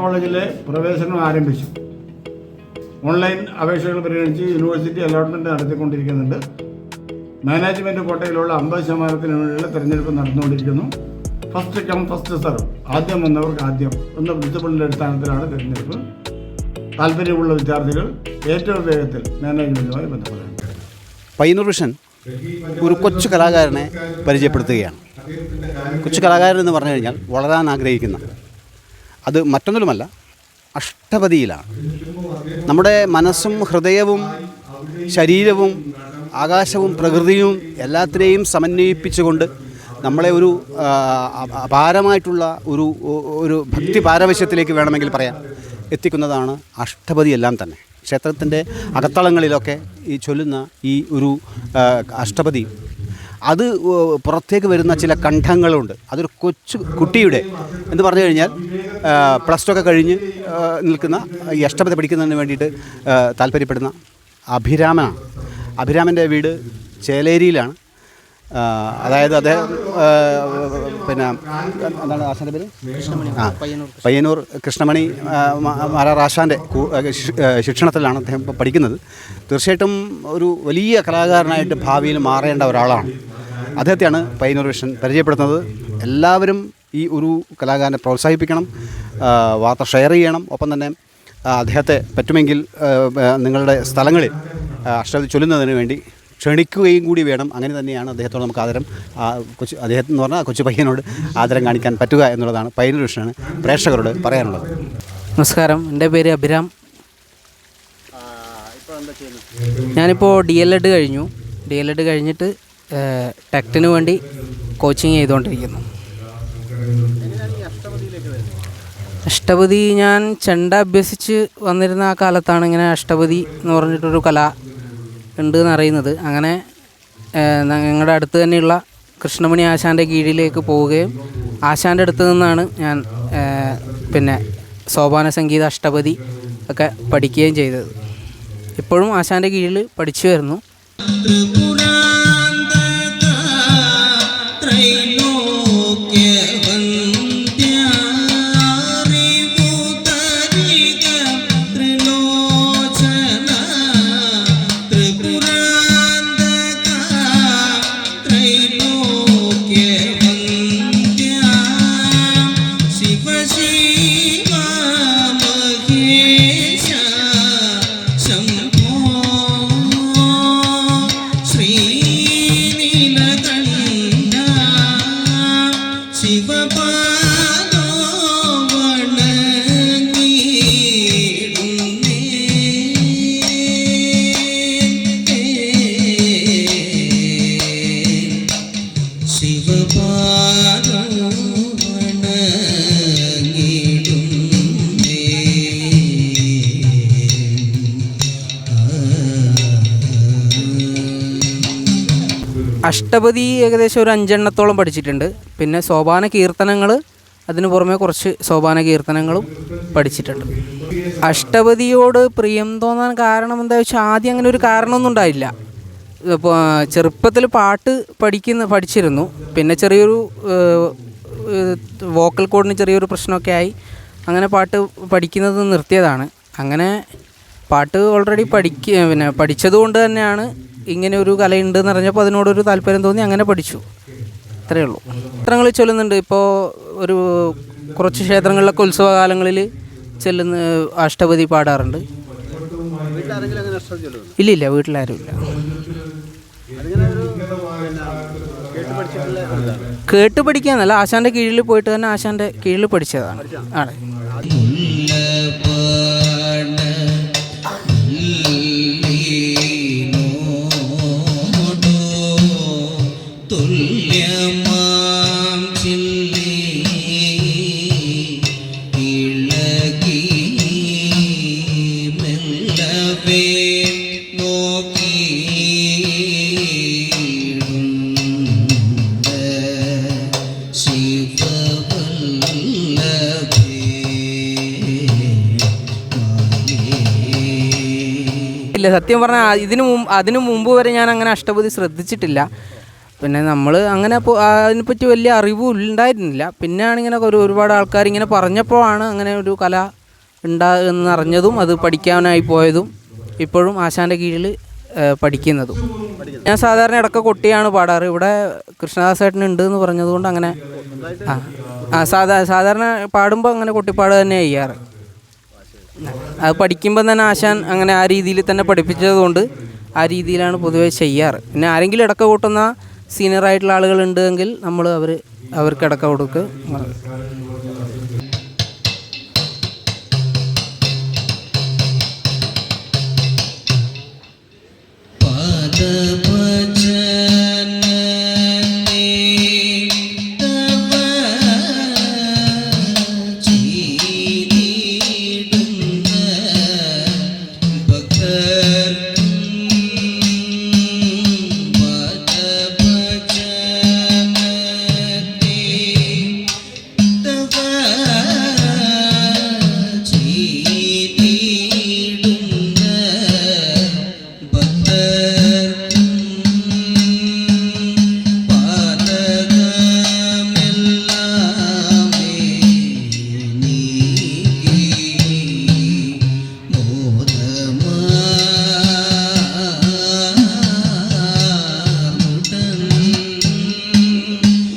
കോളേജിലെ പ്രവേശനം ആരംഭിച്ചു. ഓൺലൈൻ അപേക്ഷകൾ പരിഗണിച്ച് യൂണിവേഴ്സിറ്റി അലോട്ട്മെന്റ് നടത്തിക്കൊണ്ടിരിക്കുന്നുണ്ട്. മാനേജ്മെന്റ് കോട്ടയിലുള്ള അമ്പത് ശതമാനത്തിന് തെരഞ്ഞെടുപ്പ് തിരഞ്ഞെടുപ്പ് നടന്നുകൊണ്ടിരിക്കുന്നു. ഫസ്റ്റ് കം ഫസ്റ്റ് സർവ് ആദ്യം വന്നവർക്ക് ആദ്യം എന്ന പ്രിൻസിപ്പളിന്റെ അടിസ്ഥാനത്തിലാണ് തിരഞ്ഞെടുപ്പ്. താല്പര്യമുള്ള വിദ്യാർത്ഥികൾ ഏറ്റവും വേഗത്തിൽ മാനേജ്മെന്റുമായി ബന്ധപ്പെടാൻ പയ്യന്നൂർ ഒരു കൊച്ചു കലാകാരനെ പരിചയപ്പെടുത്തുകയാണ്. കൊച്ചു കലാകാരൻ എന്ന് പറഞ്ഞു കഴിഞ്ഞാൽ വളരാൻ ആഗ്രഹിക്കുന്ന അത് മറ്റൊന്നുമല്ല അഷ്ടപതിയിലാണ്. നമ്മുടെ മനസ്സും ഹൃദയവും ശരീരവും ആകാശവും പ്രകൃതിയും എല്ലാത്തിനെയും സമന്വയിപ്പിച്ചുകൊണ്ട് നമ്മളെ ഒരു അപാരമായിട്ടുള്ള ഒരു ഒരു ഭക്തി പാരവശ്യത്തിലേക്ക് വേണമെങ്കിൽ പറയാം. എത്തിക്കുന്നതാണ് അഷ്ടപതി എല്ലാം തന്നെ. ക്ഷേത്രത്തിന്റെ അകത്തളങ്ങളിലൊക്കെ ഈ ചൊല്ലുന്ന ഈ ഒരു അഷ്ടപതി അത് പുറത്തേക്ക് വരുന്ന ചില കണ്ഠങ്ങളുണ്ട്. അതൊരു കൊച്ചു കുട്ടിയുടെ എന്ന് പറഞ്ഞു കഴിഞ്ഞാൽ പ്ലസ് ടു ഒക്കെ കഴിഞ്ഞ് നിൽക്കുന്ന ഈ അഷ്ടപതി പഠിക്കുന്നതിന് വേണ്ടിയിട്ട് താല്പര്യപ്പെടുന്ന അഭിരാമനാണ്. അഭിരാമന്റെ വീട് ചേലേരിയിലാണ്. അതായത് അദ്ദേഹം പിന്നെ എന്താണ് ആശാന്റെ പേര്? ആ പയ്യന്നൂർ കൃഷ്ണമണി മാരാർ ആശാന്റെ ശിക്ഷണത്തിലാണ് അദ്ദേഹം പഠിക്കുന്നത്. തീർച്ചയായിട്ടും ഒരു വലിയ കലാകാരനായിട്ട് ഭാവിയിൽ മാറേണ്ട ഒരാളാണ്. അദ്ദേഹത്തെയാണ് പയ്യന്നൂർ വിഷൻ പരിചയപ്പെടുത്തുന്നത്. എല്ലാവരും ഈ ഒരു കലാകാരനെ പ്രോത്സാഹിപ്പിക്കണം വാർത്ത ഷെയർ ചെയ്യണം. ഒപ്പം തന്നെ അദ്ദേഹത്തെ പറ്റുമെങ്കിൽ നിങ്ങളുടെ സ്ഥലങ്ങളിൽ അക്ഷരത്തിൽ ചൊല്ലുന്നതിന് വേണ്ടി ക്ഷണിക്കുകയും കൂടി വേണം. അങ്ങനെ തന്നെയാണ് അദ്ദേഹത്തോട് നമുക്ക് ആദരം കൊച്ചു അദ്ദേഹം എന്ന് പറഞ്ഞാൽ കൊച്ചു പയ്യനോട് ആദരം കാണിക്കാൻ പറ്റുക എന്നുള്ളതാണ് പയ്യന്നൂർ വിഷനാണ് പ്രേക്ഷകരോട് പറയാനുള്ളത്. നമസ്കാരം. എന്റെ പേര് അഭിരാം. ഞാനിപ്പോൾ ഡി എൽ എഡ് കഴിഞ്ഞു. ഡി എൽ എഡ് കഴിഞ്ഞിട്ട് ടെക്റ്റിന് വേണ്ടി കോച്ചിങ് ചെയ്തുകൊണ്ടിരിക്കുന്നു. അഷ്ടപതി ഞാൻ ചെണ്ട അഭ്യസിച്ച് വന്നിരുന്ന ആ കാലത്താണ് ഇങ്ങനെ അഷ്ടപതി എന്ന് പറഞ്ഞിട്ടൊരു കല ഉണ്ട് എന്നറിയുന്നത് അങ്ങനെ ഞങ്ങളുടെ അടുത്ത് തന്നെയുള്ള കൃഷ്ണമണി ആശാന്റെ കീഴിലേക്ക് പോവുകയും ആശാന്റെ അടുത്ത് നിന്നാണ് ഞാൻ പിന്നെ സോപാന സംഗീത അഷ്ടപതി ഒക്കെ പഠിക്കുകയും ചെയ്തത്. ഇപ്പോഴും ആശാന്റെ കീഴിൽ പഠിച്ചു വരുന്നു. الْمُتَّقِينَ അഷ്ടപതി ഏകദേശം ഒരു അഞ്ചെണ്ണത്തോളം പഠിച്ചിട്ടുണ്ട്. പിന്നെ സോപാന കീർത്തനങ്ങൾ അതിന് പുറമെ കുറച്ച് സോപാന കീർത്തനങ്ങളും പഠിച്ചിട്ടുണ്ട്. അഷ്ടപതിയോട് പ്രിയം തോന്നാൻ കാരണം എന്താ വെച്ചാൽ ആദ്യം അങ്ങനെ ഒരു കാരണമൊന്നും ഉണ്ടായില്ല. ഇപ്പോൾ ചെറുപ്പത്തിൽ പാട്ട് പഠിക്കുന്ന പഠിച്ചിരുന്നു. പിന്നെ ചെറിയൊരു വോക്കൽ കോഡിന് ചെറിയൊരു പ്രശ്നമൊക്കെ ആയി. അങ്ങനെ പാട്ട് പഠിക്കുന്നത് നിർത്തിയതാണ്. അങ്ങനെ പാട്ട് ഓൾറെഡി പഠിക്ക പിന്നെ പഠിച്ചതുകൊണ്ട് തന്നെയാണ് ഇങ്ങനെ ഒരു കലയുണ്ട് എന്ന് അറിഞ്ഞപ്പോൾ അതിനോടൊരു താല്പര്യം തോന്നി അങ്ങനെ പഠിച്ചു. അത്രയേ ഉള്ളൂ. ചിത്രങ്ങൾ ചൊല്ലുന്നുണ്ട്. ഇപ്പോൾ ഒരു കുറച്ച് ക്ഷേത്രങ്ങളിലൊക്കെ ഉത്സവകാലങ്ങളിൽ ചെല്ലുന്ന അഷ്ടപതി പാടാറുണ്ട്. ഇല്ലില്ല ഇല്ല വീട്ടിലാരും ഇല്ല കേട്ട് പഠിക്കാന്നല്ല ആശാന്റെ കീഴിൽ പോയിട്ട് തന്നെ ആശാന്റെ കീഴിൽ പഠിച്ചതാണ്. ആണ്. തുല്യമാം ഇല്ല. സത്യം പറഞ്ഞാൽ ഇതിനു മുമ്പ് അതിനു മുമ്പ് വരെ ഞാൻ അങ്ങനെ അഷ്ടപതി ശ്രദ്ധിച്ചിട്ടില്ല. പിന്നെ നമ്മൾ അങ്ങനെ അതിനെപ്പറ്റി വലിയ അറിവും ഉണ്ടായിരുന്നില്ല. പിന്നെയാണ് ഇങ്ങനെ ഒരു ഒരുപാട് ആൾക്കാർ ഇങ്ങനെ പറഞ്ഞപ്പോഴാണ് അങ്ങനെ ഒരു കല ഉണ്ടാകുന്ന അറിഞ്ഞതും അത് പഠിക്കാനായി പോയതും ഇപ്പോഴും ആശാന്റെ കീഴിൽ പഠിക്കുന്നതും. ഞാൻ സാധാരണ ഇടയ്ക്ക് കൊട്ടിയാണ് പാടാറ്. ഇവിടെ കൃഷ്ണദാസേട്ടൻ ഉണ്ട് എന്ന് പറഞ്ഞതുകൊണ്ട് അങ്ങനെ ആ സാധാ സാധാരണ പാടുമ്പോൾ അങ്ങനെ കൊട്ടിപ്പാട് തന്നെ ചെയ്യാറ്. അത് പഠിക്കുമ്പോൾ തന്നെ ആശാൻ അങ്ങനെ ആ രീതിയിൽ തന്നെ പഠിപ്പിച്ചതുകൊണ്ട് ആ രീതിയിലാണ് പൊതുവേ ചെയ്യാറ്. പിന്നെ ആരെങ്കിലും ഇടക്ക കൂട്ടുന്ന സീനിയർ ആയിട്ടുള്ള ആളുകൾ ഉണ്ടെങ്കിൽ നമ്മൾ അവർ അവർക്ക് ഇടക്ക കൊടുക്കുക പാദഭജനനേ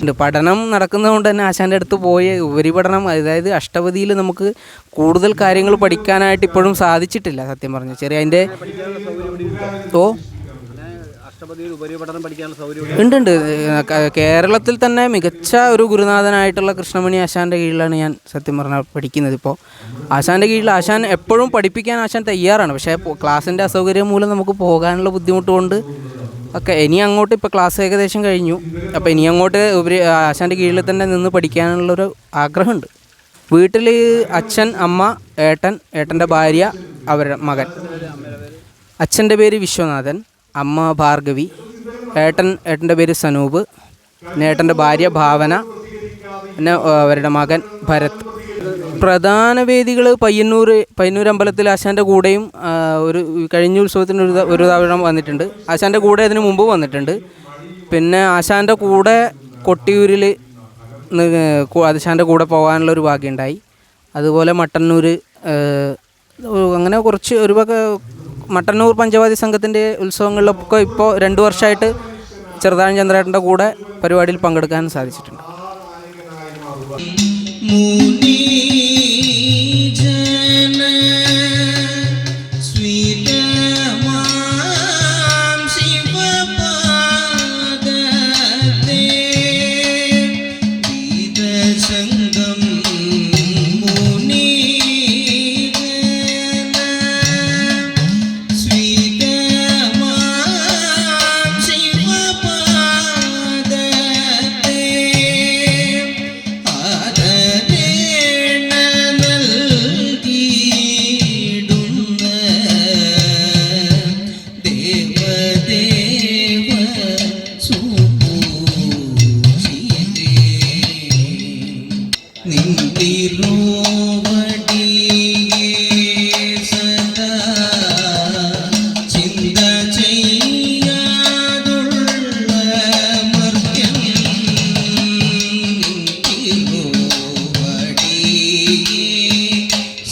ഉണ്ട്. പഠനം നടക്കുന്നതുകൊണ്ട് തന്നെ ആശാന്റെ അടുത്ത് പോയി ഉപരിപഠനം അതായത് അഷ്ടപതിയിൽ നമുക്ക് കൂടുതൽ കാര്യങ്ങൾ പഠിക്കാനായിട്ട് ഇപ്പോഴും സാധിച്ചിട്ടില്ല സത്യം പറഞ്ഞു. ചെറിയ അതിന്റെ ഓ? ഉണ്ട് ഉണ്ട്. കേരളത്തിൽ തന്നെ മികച്ച ഒരു ഗുരുനാഥനായിട്ടുള്ള കൃഷ്ണമണി ആശാന്റെ കീഴിലാണ് ഞാൻ സത്യം പറഞ്ഞാൽ പഠിക്കുന്നത് ഇപ്പോൾ ആശാന്റെ കീഴിൽ ആശാൻ എപ്പോഴും പഠിപ്പിക്കാൻ ആശാൻ തയ്യാറാണ്. പക്ഷേ ക്ലാസ്സിന്റെ അസൗകര്യം മൂലം നമുക്ക് പോകാനുള്ള ബുദ്ധിമുട്ട് കൊണ്ട് ഒക്കെ ഇനി അങ്ങോട്ട് ഇപ്പോൾ ക്ലാസ് ഏകദേശം കഴിഞ്ഞു. അപ്പോൾ ഇനി അങ്ങോട്ട് ഉപരി ആശാന്റെ കീഴിൽ തന്നെ നിന്ന് പഠിക്കാനുള്ളൊരു ആഗ്രഹമുണ്ട്. വീട്ടിൽ അച്ഛൻ അമ്മ ഏട്ടൻ ഏട്ടന്റെ ഭാര്യ അവരുടെ മകൻ. അച്ഛന്റെ പേര് വിശ്വനാഥൻ അമ്മ ഭാർഗവി ഏട്ടൻ ഏട്ടന്റെ പേര് സനൂപ് പിന്നെ ഏട്ടന്റെ ഭാര്യ ഭാവന പിന്നെ അവരുടെ മകൻ ഭരത്. പ്രധാന വേദികൾ പയ്യന്നൂർ പയ്യന്നൂർ അമ്പലത്തിൽ ആശാന്റെ കൂടെയും ഒരു കഴിഞ്ഞ ഉത്സവത്തിന് ഒരു ഒരു തവണ വന്നിട്ടുണ്ട്. ആശാന്റെ കൂടെ അതിന് മുമ്പ് വന്നിട്ടുണ്ട്. പിന്നെ ആശാന്റെ കൂടെ കൊട്ടിയൂരിൽ ആശാന്റെ കൂടെ പോകാനുള്ള ഒരു ഭാഗ്യമുണ്ടായി അതുപോലെ മട്ടന്നൂർ അങ്ങനെ കുറച്ച് ഒരു മട്ടന്നൂർ പഞ്ചവാദി സംഘത്തിന്റെ ഉത്സവങ്ങളിലൊക്കെ ഇപ്പോൾ രണ്ട് വർഷമായിട്ട് ചെറുതാഴം ചന്ദ്രേട്ടന്റെ കൂടെ പരിപാടിയിൽ പങ്കെടുക്കാൻ സാധിച്ചിട്ടുണ്ട്.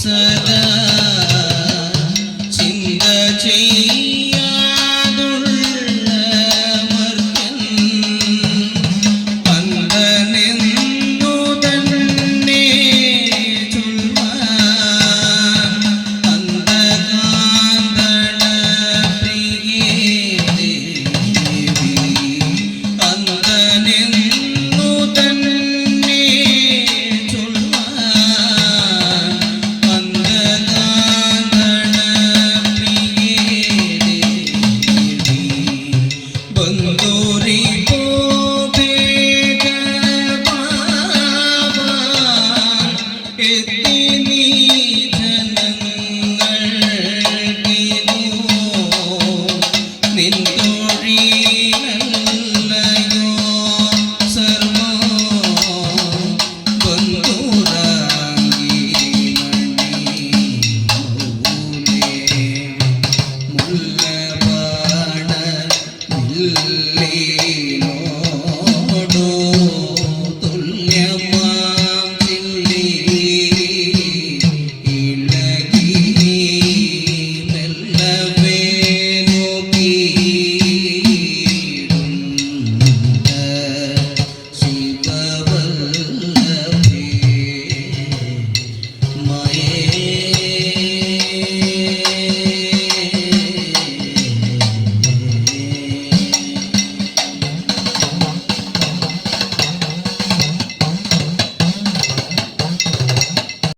sada.